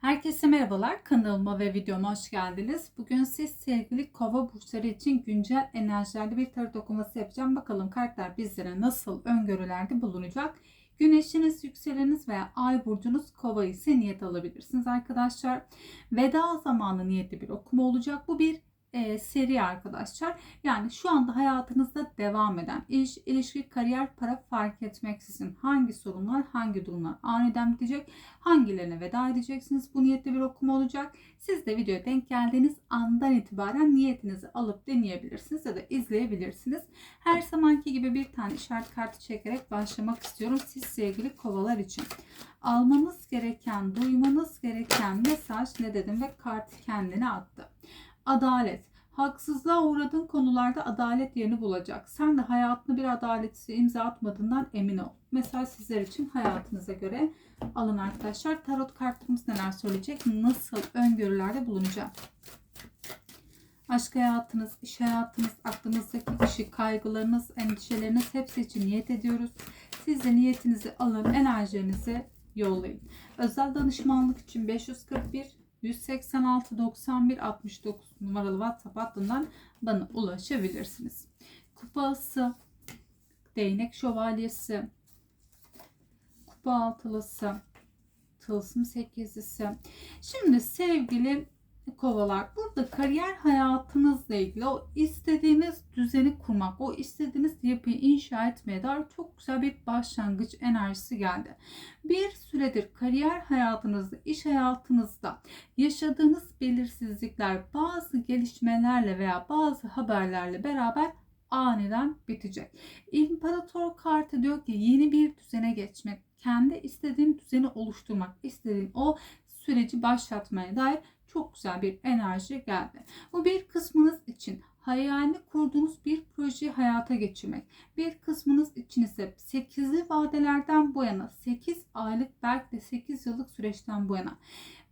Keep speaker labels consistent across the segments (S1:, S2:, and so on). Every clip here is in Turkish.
S1: Herkese merhabalar. Kanalıma ve videoma hoş geldiniz. Bugün siz sevgili kova burçları için güncel enerjilerle bir tarot okuması yapacağım. Bakalım kartlar bizlere nasıl öngörülerde bulunacak. Güneşiniz, yükseleniniz veya ay burcunuz kova ise niyet alabilirsiniz arkadaşlar. Veda zamanı niyetli bir okuma olacak. Bu bir e, seri arkadaşlar. Yani şu anda hayatınızda devam eden iş, ilişki, kariyer, para fark etmeksizin hangi sorunlar, hangi durumlar aniden bitecek, hangilerine veda edeceksiniz. Bu niyetli bir okuma olacak. Siz de videoya denk geldiğiniz andan itibaren niyetinizi alıp deneyebilirsiniz ya da izleyebilirsiniz. Her zamanki gibi bir tane işaret kartı çekerek başlamak istiyorum. Siz sevgili kovalar için. Almanız gereken, duymanız gereken mesaj ne dedim ve kart kendini attı. Adalet. Haksızlığa uğradığın konularda adalet yerini bulacak. Sen de hayatına bir adaletsiz imza atmadığından emin ol. Mesaj sizler için hayatınıza göre alın arkadaşlar. Tarot kartımız neler söyleyecek? Nasıl öngörülerde bulunacak? Aşk hayatınız, iş hayatınız, aklınızdaki kişi, kaygılarınız, endişeleriniz hepsi için niyet ediyoruz. Siz de niyetinizi alın, enerjinizi yollayın. Özel danışmanlık için 541 186 91 69 numaralı WhatsApp hattından bana ulaşabilirsiniz. Kupası, değnek şövalyesi, kupa altılısı, tılsım sekizlisi. Şimdi sevgili kovalar burada kariyer hayatınızla ilgili o istediğiniz düzeni kurmak, o istediğiniz yapıyı inşa etmeye dair çok güzel bir başlangıç enerjisi geldi. Bir süredir kariyer hayatınızda, iş hayatınızda yaşadığınız belirsizlikler bazı gelişmelerle veya bazı haberlerle beraber aniden bitecek. İmparator kartı diyor ki yeni bir düzene geçmek, kendi istediğin düzeni oluşturmak, istediğin o süreci başlatmaya dair çok güzel bir enerji geldi. Bu bir kısmınız için hayalini kurduğunuz bir projeyi hayata geçirmek. Bir kısmınız için ise 8'li vadelerden bu yana 8 aylık belki de 8 yıllık süreçten bu yana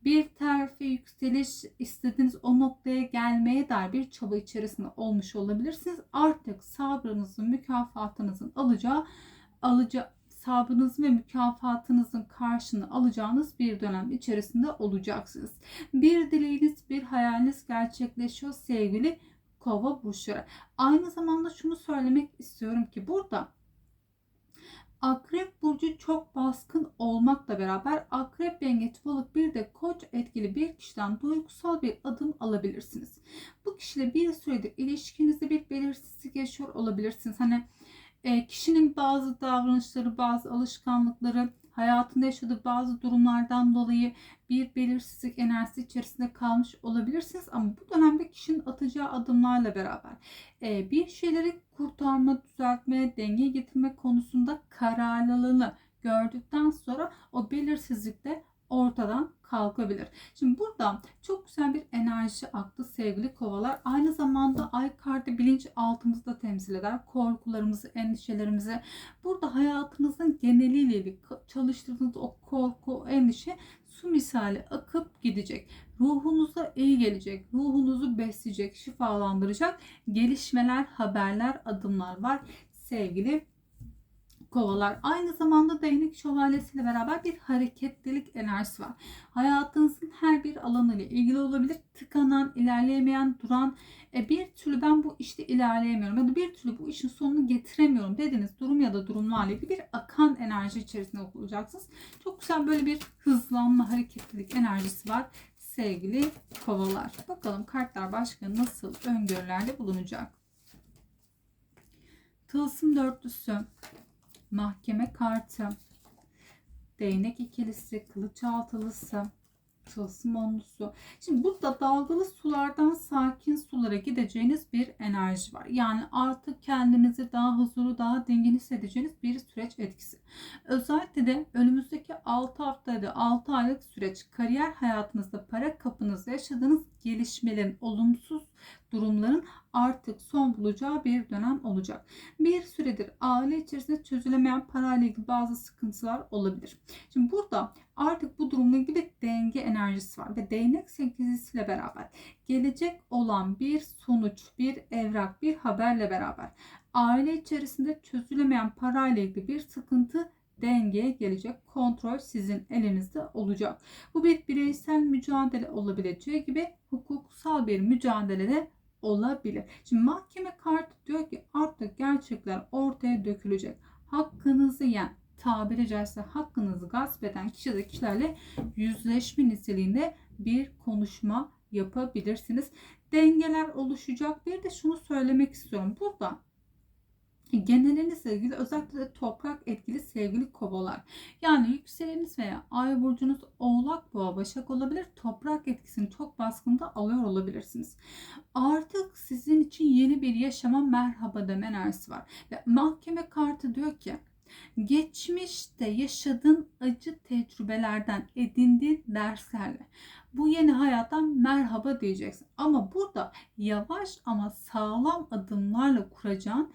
S1: bir terfi, yükseliş istediğiniz o noktaya gelmeye dair bir çaba içerisinde olmuş olabilirsiniz. Artık sabrınızın, mükafatınızın alacağı alacağı sabrınız ve mükafatınızın karşını alacağınız bir dönem içerisinde olacaksınız. Bir dileğiniz, bir hayaliniz gerçekleşiyor sevgili kova burçları. Aynı zamanda şunu söylemek istiyorum ki burada Akrep burcu çok baskın olmakla beraber akrep yengeç balık bir de koç etkili bir kişiden duygusal bir adım alabilirsiniz. Bu kişiyle bir süredir ilişkinizde bir belirsizlik yaşıyor olabilirsiniz. Hani e, kişinin bazı davranışları, bazı alışkanlıkları, hayatında yaşadığı bazı durumlardan dolayı bir belirsizlik enerjisi içerisinde kalmış olabilirsiniz. Ama bu dönemde kişinin atacağı adımlarla beraber e, bir şeyleri kurtarma, düzeltme, denge getirme konusunda kararlılığını gördükten sonra o belirsizlikte ortadan kalkabilir. Şimdi burada çok güzel bir enerji aktı sevgili kovalar. Aynı zamanda ay kartı bilinç altımızda temsil eder. Korkularımızı, endişelerimizi. Burada hayatınızın geneliyle ilgili çalıştırdığınız o korku, endişe su misali akıp gidecek. Ruhunuza iyi gelecek. Ruhunuzu besleyecek, şifalandıracak gelişmeler, haberler, adımlar var sevgili kovalar. Aynı zamanda değnek şövalyesiyle beraber bir hareketlilik enerjisi var. Hayatınızın her bir alanıyla ilgili olabilir. Tıkanan, ilerleyemeyen, duran, e, bir türlü ben bu işte ilerleyemiyorum ya da bir türlü bu işin sonunu getiremiyorum dediğiniz durum ya da durumlarla ilgili bir akan enerji içerisinde olacaksınız. Çok güzel böyle bir hızlanma, hareketlilik enerjisi var sevgili kovalar. Bakalım kartlar başka nasıl öngörülerde bulunacak. Tılsım dörtlüsü, mahkeme kartı, değnek ikilisi, kılıç altılısı, tılsım onlusu. Şimdi burada dalgalı sulardan sakin sulara gideceğiniz bir enerji var. Yani artık kendinizi daha huzurlu, daha dingin hissedeceğiniz bir süreç etkisi. Özellikle de önümüzdeki 6 haftada 6 aylık süreç kariyer hayatınızda para kapınızda yaşadığınız gelişmelerin, olumsuz durumların artık son bulacağı bir dönem olacak. Bir süredir aile içerisinde çözülemeyen parayla ilgili bazı sıkıntılar olabilir. Şimdi burada artık bu durumla ilgili denge enerjisi var ve değnek sekizisiyle beraber gelecek olan bir sonuç, bir evrak, bir haberle beraber aile içerisinde çözülemeyen parayla ilgili bir sıkıntı dengeye gelecek. Kontrol sizin elinizde olacak. Bu bir bireysel mücadele olabileceği gibi hukuksal bir mücadele de olabilir. Şimdi mahkeme kartı diyor ki artık gerçekler ortaya dökülecek. Hakkınızı yen, tabiri caizse hakkınızı gasp eden kişi de kişilerle yüzleşme niteliğinde bir konuşma yapabilirsiniz. Dengeler oluşacak. Bir de şunu söylemek istiyorum. Burada genelinizle ilgili özellikle de toprak etkili sevgili kovalar. Yani yükseleniniz veya ay burcunuz oğlak boğa başak olabilir. Toprak etkisini çok baskında alıyor olabilirsiniz. Artık sizin için yeni bir yaşama merhaba deme enerjisi var. Ve mahkeme kartı diyor ki geçmişte yaşadığın acı tecrübelerden edindiğin derslerle bu yeni hayattan merhaba diyeceksin. Ama burada yavaş ama sağlam adımlarla kuracağın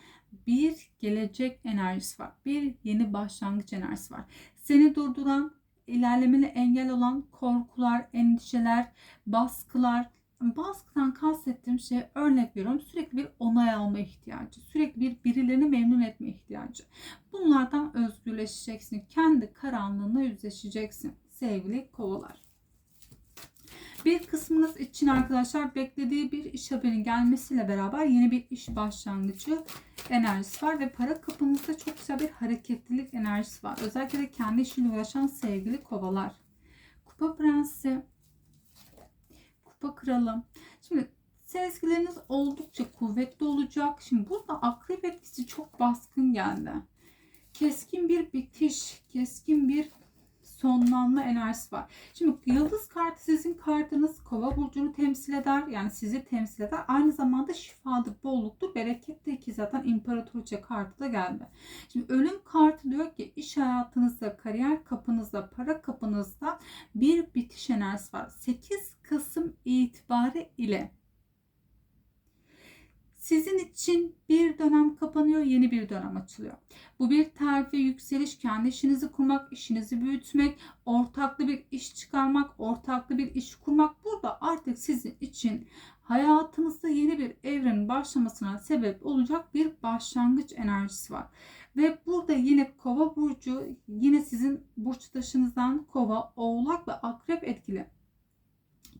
S1: bir gelecek enerjisi var. Bir yeni başlangıç enerjisi var. Seni durduran, ilerlemene engel olan korkular, endişeler, baskılar, baskıdan kastettiğim şey örnek veriyorum sürekli bir onay alma ihtiyacı, sürekli bir birilerini memnun etme ihtiyacı. Bunlardan özgürleşeceksin. Kendi karanlığına yüzleşeceksin sevgili kovalar. Bir kısmınız için arkadaşlar beklediği bir iş haberinin gelmesiyle beraber yeni bir iş başlangıcı enerjisi var ve para kapınızda çok güzel bir hareketlilik enerjisi var. Özellikle de kendi işiyle uğraşan sevgili kovalar. Kupa prensi, kupa kralı. Şimdi sezgileriniz oldukça kuvvetli olacak. Şimdi burada akrep etkisi çok baskın geldi. Keskin bir bitiş, keskin bir sonlanma enerjisi var. Şimdi yıldız kartı sizin kartınız kova burcunu temsil eder. Yani sizi temsil eder. Aynı zamanda şifadır, bolluktur, berekettir ki zaten imparatoriçe kartı da geldi. Şimdi ölüm kartı diyor ki iş hayatınızda, kariyer kapınızda, para kapınızda bir bitiş enerjisi var. 8 Kasım itibari ile sizin için bir dönem kapanıyor, yeni bir dönem açılıyor. Bu bir terfi, yükseliş, kendi işinizi kurmak, işinizi büyütmek, ortaklı bir iş çıkarmak, ortaklı bir iş kurmak. Burada artık sizin için hayatınızda yeni bir evrenin başlamasına sebep olacak bir başlangıç enerjisi var. Ve burada yine kova burcu yine sizin burç taşınızdan kova, oğlak ve akrep etkili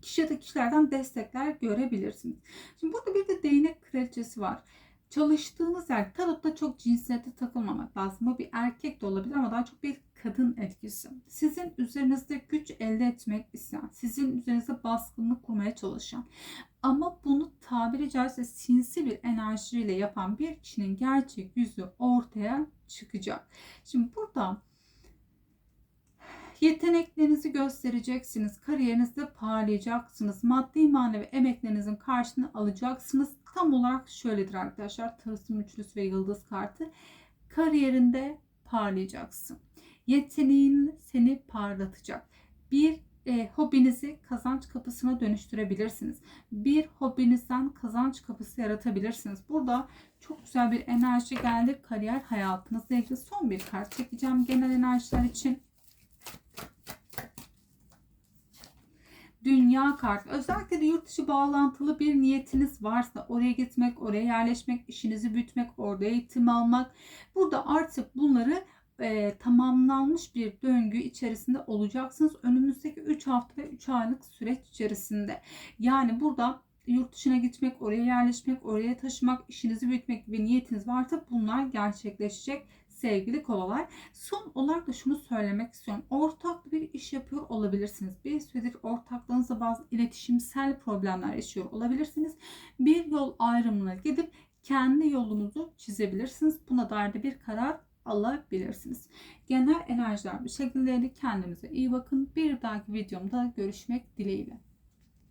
S1: kişi ya da kişilerden destekler görebilirsiniz. Şimdi burada bir de değnek kraliçesi var. Çalıştığınız yer tarotta çok cinsiyete takılmamak lazım. Bu bir erkek de olabilir ama daha çok bir kadın etkisi. Sizin üzerinizde güç elde etmek isteyen, sizin üzerinizde baskınlık kurmaya çalışan ama bunu tabiri caizse sinsi bir enerjiyle yapan bir kişinin gerçek yüzü ortaya çıkacak. Şimdi burada Yeteneklerinizi göstereceksiniz. Kariyerinizde parlayacaksınız. Maddi manevi emeklerinizin karşılığını alacaksınız. Tam olarak şöyledir arkadaşlar. Tılsım üçlüsü ve yıldız kartı. Kariyerinde parlayacaksın. Yeteneğin seni parlatacak. Bir e, hobinizi kazanç kapısına dönüştürebilirsiniz. Bir hobinizden kazanç kapısı yaratabilirsiniz. Burada çok güzel bir enerji geldi. Kariyer hayatınızla ilgili son bir kart çekeceğim genel enerjiler için. Dünya kartı. Özellikle de yurt dışı bağlantılı bir niyetiniz varsa oraya gitmek, oraya yerleşmek, işinizi büyütmek, orada eğitim almak. Burada artık bunları e, tamamlanmış bir döngü içerisinde olacaksınız. Önümüzdeki 3 hafta ve 3 aylık süreç içerisinde. Yani burada yurt dışına gitmek, oraya yerleşmek, oraya taşımak, işinizi büyütmek gibi niyetiniz varsa bunlar gerçekleşecek sevgili kovalar. Son olarak da şunu söylemek istiyorum. Ortaklı bir iş yapıyor olabilirsiniz. Bir süredir ortaklığınızda bazı iletişimsel problemler yaşıyor olabilirsiniz. Bir yol ayrımına gidip kendi yolunuzu çizebilirsiniz. Buna dair de bir karar alabilirsiniz. Genel enerjiler bu şekilde kendinize iyi bakın. Bir dahaki videomda görüşmek dileğiyle.